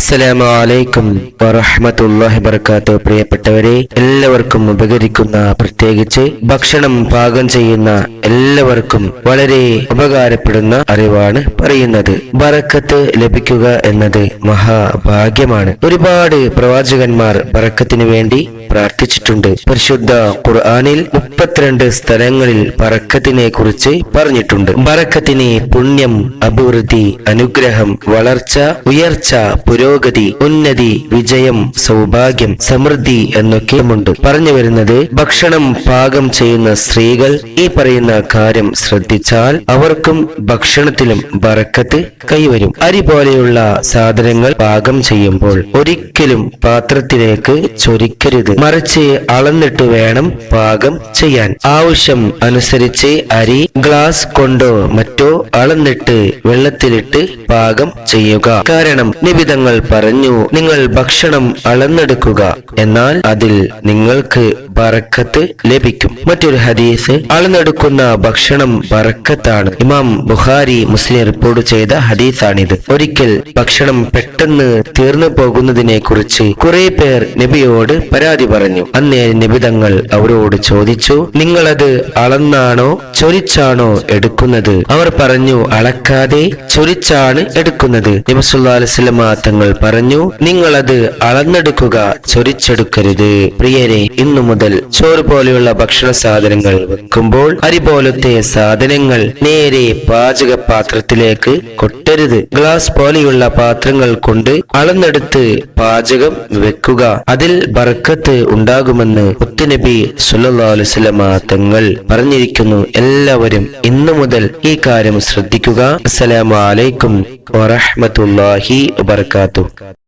അസ്സലാമു അലൈക്കും വറഹ്മത്തുള്ളാഹി വബറകാതുഹു. പ്രിയപ്പെട്ടവരെ എല്ലാവർക്കും ഉപകരിക്കുന്ന പ്രത്യേകിച്ച് ഭക്ഷണം പാകം ചെയ്യുന്ന എല്ലാവർക്കും വളരെ ഉപകാരപ്പെടുന്ന അറിവാണ് പറയുന്നത്. ബറക്കത്ത് ലഭിക്കുക എന്നത് മഹാഭാഗ്യമാണ്. ഒരുപാട് പ്രവാചകന്മാർ ബറക്കത്തിന് വേണ്ടി പ്രാർത്ഥിച്ചിട്ടുണ്ട്. പരിശുദ്ധ ഖുർആാനിൽ മുപ്പത്തിരണ്ട് സ്ഥലങ്ങളിൽ ബറക്കത്തിനെ കുറിച്ച് പറഞ്ഞിട്ടുണ്ട്. ബറക്കത്തിന് പുണ്യം അഭിവൃദ്ധി അനുഗ്രഹം വളർച്ച ഉയർച്ച പുരോഗതി ഉന്നതി വിജയം സൗഭാഗ്യം സമൃദ്ധി എന്നൊക്കെയുമുണ്ട് പറഞ്ഞു വരുന്നത് ഭക്ഷണം പാകം ചെയ്യുന്ന സ്ത്രീകൾ ഈ പറയുന്ന കാര്യം ശ്രദ്ധിച്ചാൽ അവർക്കും ഭക്ഷണത്തിലും ബറക്കത്ത് കൈവരും. അരി പോലെയുള്ള സാധനങ്ങൾ പാകം ചെയ്യുമ്പോൾ ഒരിക്കലും പാത്രത്തിലേക്ക് ചൊരിക്കരുത്. മറിച്ച് അളന്നിട്ട് വേണം പാകം ചെയ്യാൻ. ആവശ്യം അനുസരിച്ച് അരി ഗ്ലാസ് കൊണ്ടോ മറ്റോ അളന്നിട്ട് വെള്ളത്തിലിട്ട് പാകം ചെയ്യുക. കാരണം നിബിതങ്ങൾ പറഞ്ഞു നിങ്ങൾ ഭക്ഷണം അളന്നെടുക്കുക. എന്നാൽ അതിൽ നിങ്ങൾക്ക് ബറക്കത്ത് ലഭിക്കും. മറ്റൊരു ഹദീസ് അളന്നെടുക്കുന്ന ഭക്ഷണം പറക്കത്താണ് ഇമാം ബുഖാരി മുസ്ലിം റിപ്പോർട്ട് ചെയ്ത ഹദീസാണിത്. ഒരിക്കൽ ഭക്ഷണം പെട്ടെന്ന് തീർന്നു പോകുന്നതിനെ കുറിച്ച് കുറെ പേർ നബിയോട് പരാതി പറഞ്ഞു. അന്നേ നിബിതങ്ങൾ അവരോട് ചോദിച്ചു നിങ്ങളത് അളന്നാണോ ചൊരിച്ചാണോ എടുക്കുന്നത്? അവർ പറഞ്ഞു അളക്കാതെ ചൊരിച്ചാണ് എടുക്കുന്നത്. നബിസുല്ലാ തങ്ങൾ പറഞ്ഞു നിങ്ങളത് അളന്നെടുക്കുക ചൊരിച്ചെടുക്കരുത്. പ്രിയരെ ഇന്നു മുതൽ ചോറ് പോലെയുള്ള ഭക്ഷണ സാധനങ്ങൾ വെക്കുമ്പോൾ അരി പോലത്തെ സാധനങ്ങൾ നേരെ പാചക പാത്രത്തിലേക്ക് കൊട്ടരുത്. ഗ്ലാസ് പോലെയുള്ള പാത്രങ്ങൾ കൊണ്ട് അളന്നെടുത്ത് പാചകം വെക്കുക. അതിൽ ബർക്കത്ത് ഉണ്ടാകുമെന്ന് മുത്തുനബി സുല്ലാസ്ലമ തങ്ങൾ പറഞ്ഞിരിക്കുന്നു. എല്ലാവരും ഇന്നു മുതൽ ഈ കാര്യം ശ്രദ്ധിക്കുക. അസ്സലാമു അലൈക്കും വറഹ്മത്തുള്ളാഹി വബറകാതുഹു.